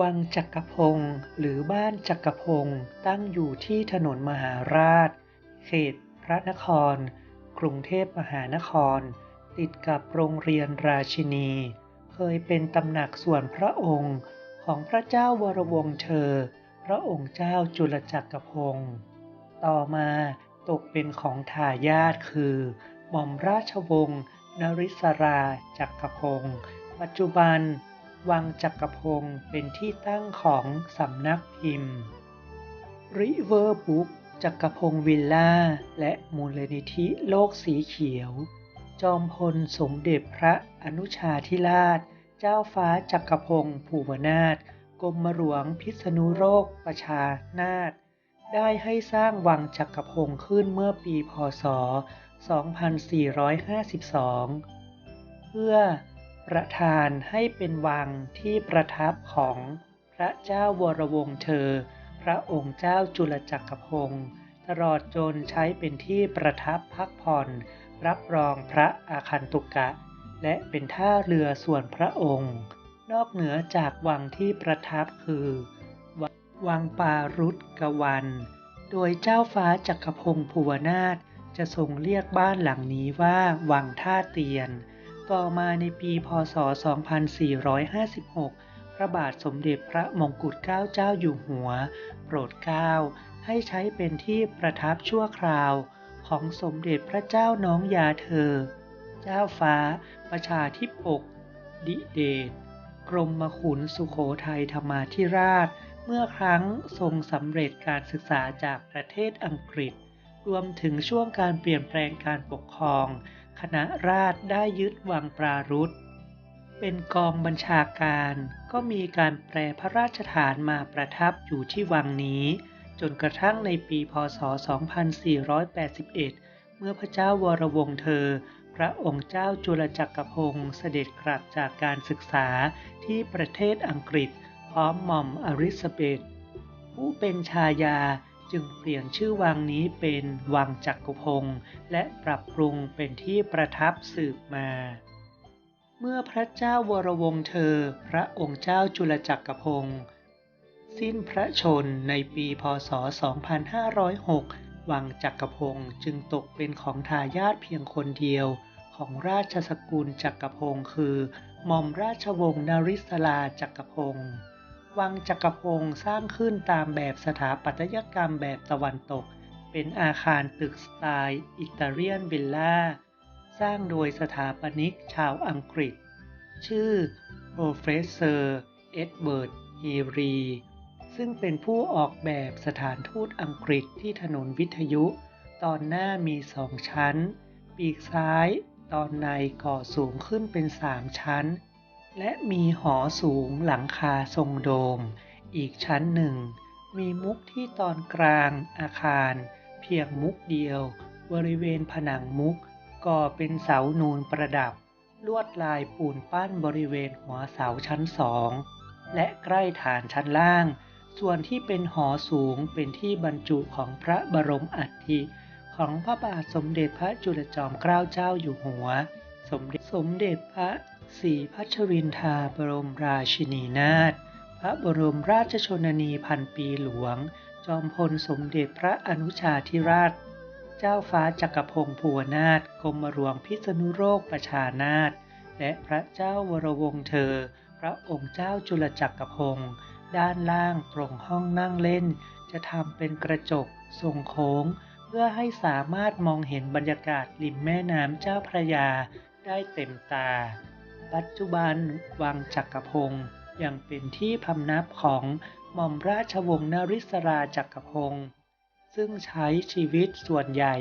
วังจักรพงศ์หรือบ้านจักรพงศ์ตั้งอยู่ที่ถนนมหาราช เขตพระนคร กรุงเทพมหานคร ติดกับโรงเรียนราชินี เคยเป็นตำหนักส่วนพระองค์ของพระเจ้าวรวงศ์เธอ พระองค์เจ้าจุลจักรพงศ์ต่อมาตกเป็นของทายาทคือหม่อมราชวงศ์นริศราจักรพงศ์ปัจจุบัน วังจักรพงศ์เป็นที่ตั้งของสำนักพิมพ์ ริเวอร์บุ๊กจักรพงศ์วิลล่า และมูลนิธิโลกสีเขียว จอมพลสมเด็จพระอนุชาธิราช เจ้าฟ้าจักรพงศ์ภูวนาถกรมหลวงพิษณุโลกประชานาถได้ให้สร้างวังจักรพงศ์ขึ้นเมื่อปีพศ 2452 เพื่อ ประทานให้เป็นวังที่ประทับของพระเจ้าวรวงศ์เธอ พระองค์เจ้าจุลจักรพงศ์ตลอดจนใช้เป็นที่ประทับพักผ่อน รับรองพระอาคันตุกะ และเป็นท่าเรือส่วนพระองค์ นอกเหนือจากวังที่ประทับคือ วังปารุตกวัน โดยเจ้าฟ้าจักรพงศ์ภูวนาถจะทรงเรียกบ้านหลังนี้ว่าวังท่าเตียน ต่อมาในปีพศ 2456 พระบาทสมเด็จพระมงกุฎเกล้าเจ้าอยู่หัว โปรดเกล้าให้ใช้เป็นที่ประทับชั่วคราว ของสมเด็จพระเจ้าน้องยาเธอ เจ้าฟ้า ประชาธิปก ดิเดชกรมมขุนสุโขทัยธรรมาธิราช เมื่อครั้งทรงสำเร็จการศึกษาจากประเทศอังกฤษ รวมถึงช่วงการเปลี่ยนแปลงการปกครอง คณะราษฎรได้ยึดวังปรารุษ เป็นกองบัญชาการก็มีการแปลพระราชฐานมาประทับอยู่ที่วังนี้ จนกระทั่งในปีพศ 2481 เมื่อพระเจ้าวรวงศ์เธอ พระองค์เจ้าจุลจักรพงศ์เสด็จกลับจากการศึกษาที่ประเทศอังกฤษ พร้อมหม่อมอลิซาเบธผู้เป็นชายา จึงเปลี่ยนชื่อวังนี้เป็นวังจักรพงศ์และปรับปรุงเป็นที่ประทับสืบมา เมื่อพระเจ้าวรวงเธอ พระองค์เจ้าจุลจักรพงศ์สิ้นพระชนในปีพศ 2506 วังจักรพงศ์จึงตกเป็นของทายาทเพียงคนเดียว ของราชสกุลจักรพงศ์คือหม่อมราชวงศ์นริศราจักรพงศ์ วังจักรพงศ์สร้างขึ้นตามแบบสถาปัตยกรรมแบบตะวันตก เป็นอาคารตึกสไตล์อิตาเลียนวิลล่า สร้างโดยสถาปนิกชาวอังกฤษ ชื่อโปรเฟสเซอร์เอ็ดเวิร์ดฮีรีซึ่งเป็นผู้ออกแบบสถานทูตอังกฤษที่ถนนวิทยุ ตอนหน้ามีสองชั้น ปีกซ้ายตอนในก่อสูงขึ้นเป็นสามชั้น และมีหอสูงหลังคาทรงโดม อีกชั้นหนึ่ง มีมุกที่ตอนกลางอาคาร เพียงมุกเดียว บริเวณผนังมุกก่อเป็นเสานูนประดับ ลวดลายปูนปั้นบริเวณหัวเสาชั้นสอง และใกล้ฐานชั้นล่าง ส่วนที่เป็นหอสูงเป็นที่บรรจุของพระบรมอัฐิของพระบาทสมเด็จพระจุลจอมเกล้าเจ้าอยู่หัว สมเด็จสมเด็จพระ ศรีพัชรินทาบรมราชินีนาถ พระบรมราชชนนีพันปีหลวง จอมพลสมเด็จพระอนุชาธิราช เจ้าฟ้าจักรพงศ์ภูวนาถกรมหลวงพิษณุโลกประชานาถ และพระเจ้าวรวงเธอ พระองค์เจ้าจุลจักรพงศ์ ด้านล่างตรงห้องนั่งเล่น จะทำเป็นกระจกทรงโค้ง เพื่อให้สามารถมองเห็นบรรยากาศริมแม่น้ำเจ้าพระยาได้เต็มตา ปัจจุบันวังจักรพงศ์ยังเป็นที่พำนับของหม่อมราชวงศ์นริศราจักรพงศ์ซึ่งใช้ชีวิตส่วนใหญ่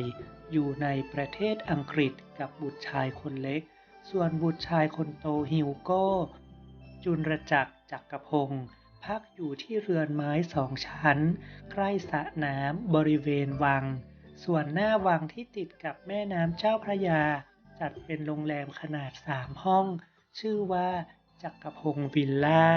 อยู่ในประเทศอังกฤษกับบุตรชายคนเล็ก ส่วนบุตรชายคนโตฮิวโก้ จุลจักรจักรพงศ์พักอยู่ที่เรือนไม้สองชั้น ใกล้สระน้ำบริเวณวัง ส่วนหน้าวังที่ติดกับแม่น้ำเจ้าพระยา จัดเป็นโรงแรมขนาดสามห้อง ชื่อว่าจักรพงศ์วิลล่า